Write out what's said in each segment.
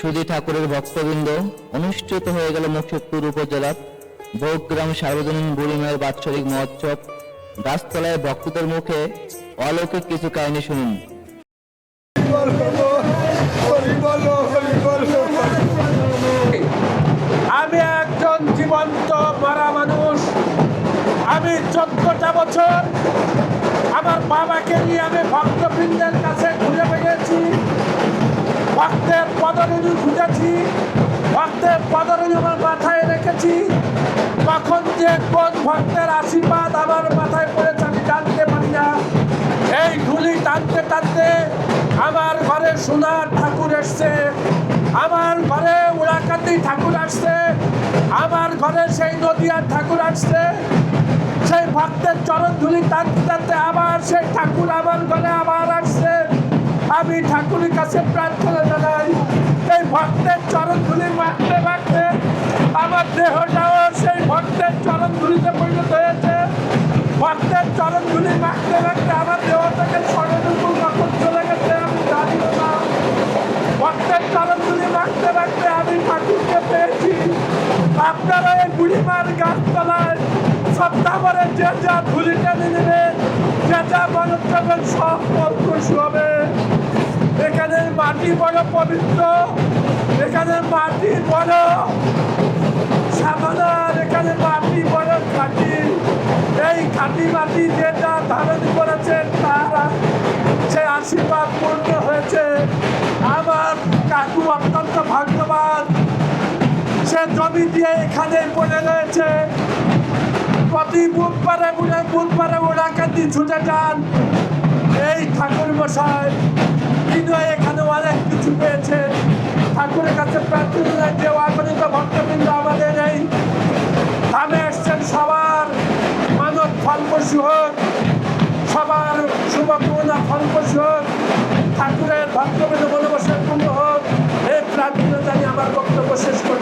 সুধী ঠাকুরের ভক্তবৃন্দ, অনুষ্ঠিত হয়ে গেল মুর্শিদপুর উপজেলার বৌগ্রাম সার্বজনীন বুড়িমায়ের বাৎসরিক মহোৎসব। গাছতলায় ভক্তদের মুখে অলৌকিক কিছু কাহিনী শুনুন। আমি একজন জীবন্ত, মারা মানুষ। আমি চোদ্দটা বছর আমার বাবাকে নিয়ে আমি ভক্তবৃন্দের কাছে ভক্তের পদরণি খুঁজেছি, ভক্তের পদরণি আমার মাথায় রেখেছি। কখন যে কোন ভক্তের আশীর্বাদ আমার মাথায় পড়েছে আমি জানতে পারি না। এই ধুলি টানতে টানতে আমার ঘরে সোনার ঠাকুর এসছে। আমার ঘরে উড়াকান্দি ঠাকুর আসছে। আমার ঘরে সেই নদিয়ার ঠাকুর আসছে। সেই ভক্তের চরণ ধুলি টানতে টানতে আবার সেই ঠাকুর আমার ঘরে আবার আমি ঠাকুরের কাছে প্রার্থনা জানাই, এই ভক্তের চরণ ধুলি মাখতে মাখতে আমার দেহটাও সেই ভক্তের চরণ ধুলিতে পরিণত হয়েছে। ভক্তের চরণ ধুলি মাখতে মাখতে আমার দেহ থেকে স্বর্ণদুপুর কখন চলে গেছে, আমি জানি না। ভক্তের চরণ ধুলি মাখতে মাখতে আমি ঠাকুরকে পেয়েছি। আপনারা এই বুড়িমার গাছতলায় সপ্তাহে যে যা ধুলি টেনে নেবেন, যে যা মনোত্তবের সব পথ হবে। এখানে মাটি বড় পবিত্র। এখানে মাটি বড়। সাধনার এখানে মাটি বড় খাঁটি। এই খাঁটি মাটি যেটা ধারণ করেছে তারা, সে আশীর্বাদ পূর্ণ হয়েছে। আমার কাকু অত্যন্ত ভাগ্যবান। সে জমি দিয়ে এখানে পড়ে রয়েছে। প্রতি বুধবারে বুধে বুধবারে ওরাকান্দি ছুটে যান। এই ঠাকুর মশাই তিনি এখানে অনেক কিছু পেয়েছেন ঠাকুরের কাছে প্রার্থনা যে অগণিত ভক্তবৃন্দ আমাদের এই ধামে এসছেন। সবার মানব ফলপ্রসূ হোক, সবার শুভকামনা ফলপ্রসূ হোক, ঠাকুরের ভক্তবৃন্দ মনোবসের পূর্ণ হোক, এই প্রার্থনা জানিয়ে আমার বক্তব্য শেষ করছি।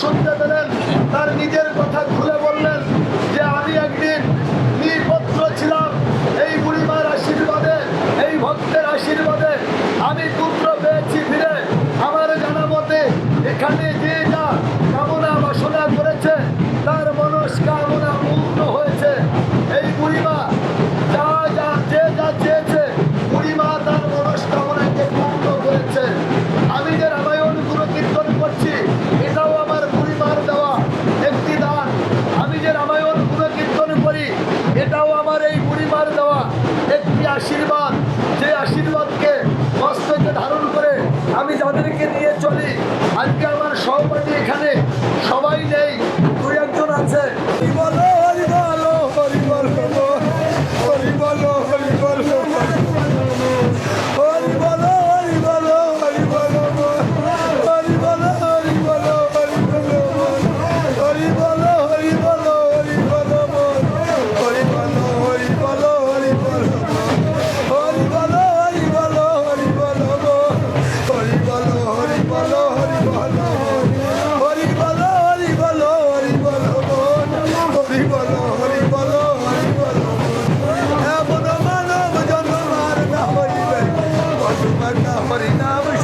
শুনতে পেলেন তার নিজের কথা খুলে বললেন যে আমি একদিন নিপত্র ছিলাম এই বুড়িমার আশীর্বাদে, এই ভক্তের আশীর্বাদে আমি পুত্র পেয়েছি ফিরে। আমার জানা মতে এখানে আশীর্বাদ somebody now.